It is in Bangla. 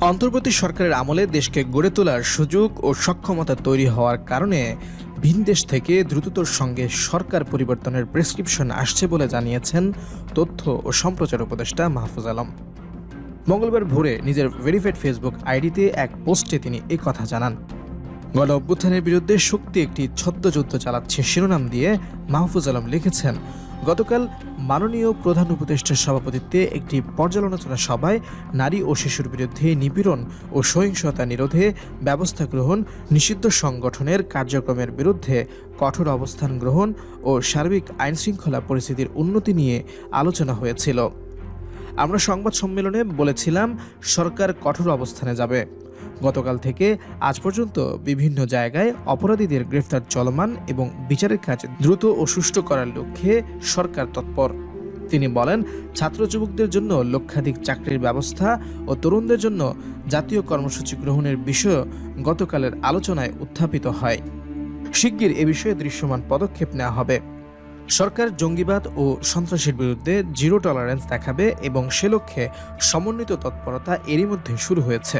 অন্তর্বর্তী সরকারের আমলে দেশকে গড়ে তোলার সুযোগ ও সক্ষমতা তৈরি হওয়ার কারণে ভিন দেশ থেকে দ্রুততর সঙ্গে সরকার পরিবর্তনের প্রেসক্রিপশন আসছে বলে জানিয়েছেন তথ্য ও সম্প্রচার উপদেষ্টা মাহফুজ আলম। মঙ্গলবার ভোরে নিজের ভেরিফাইড ফেসবুক আইডিতে এক পোস্টে তিনি কথা জানান। গণ অভ্যুত্থানের বিরুদ্ধে শক্তি একটি ছদ্মযুদ্ধ চালাচ্ছে শিরোনাম দিয়ে মাহফুজ আলম লিখেছেন, গতকাল মাননীয় প্রধান উপদেষ্টার সভাপতিত্বে একটি পর্যালোচনা সভায় নারী ও শিশুর বিরুদ্ধে নিপীড়ন ও সহিংসতা নিরোধে ব্যবস্থা গ্রহণ, নিষিদ্ধ সংগঠনের কার্যক্রমের বিরুদ্ধে কঠোর অবস্থান গ্রহণ ও সার্বিক আইনশৃঙ্খলা পরিস্থিতির উন্নতি নিয়ে আলোচনা হয়েছিল। আমরা সংবাদ সম্মেলনে বলেছিলাম, সরকার কঠোর অবস্থানে যাবে। গতকাল থেকে আজ পর্যন্ত বিভিন্ন জায়গায় অপরাধীদের গ্রেফতার চলমান এবং বিচারের কাজ দ্রুত ও সুষ্ঠু করার লক্ষ্যে সরকার তৎপর। তিনি বলেন, ছাত্র যুবকদের জন্য লক্ষাধিক চাকরির ব্যবস্থা ও তরুণদের জন্য জাতীয় কর্মসূচি গ্রহণের বিষয় গতকালের আলোচনায় উত্থাপিত হয়। শিগগির এ বিষয়ে দৃশ্যমান পদক্ষেপ নেওয়া হবে। সরকার জঙ্গিবাদ ও সন্ত্রাসের বিরুদ্ধে জিরো টলারেন্স দেখাবে এবং সে লক্ষ্যে সমন্বিত তৎপরতা এরই মধ্যে শুরু হয়েছে।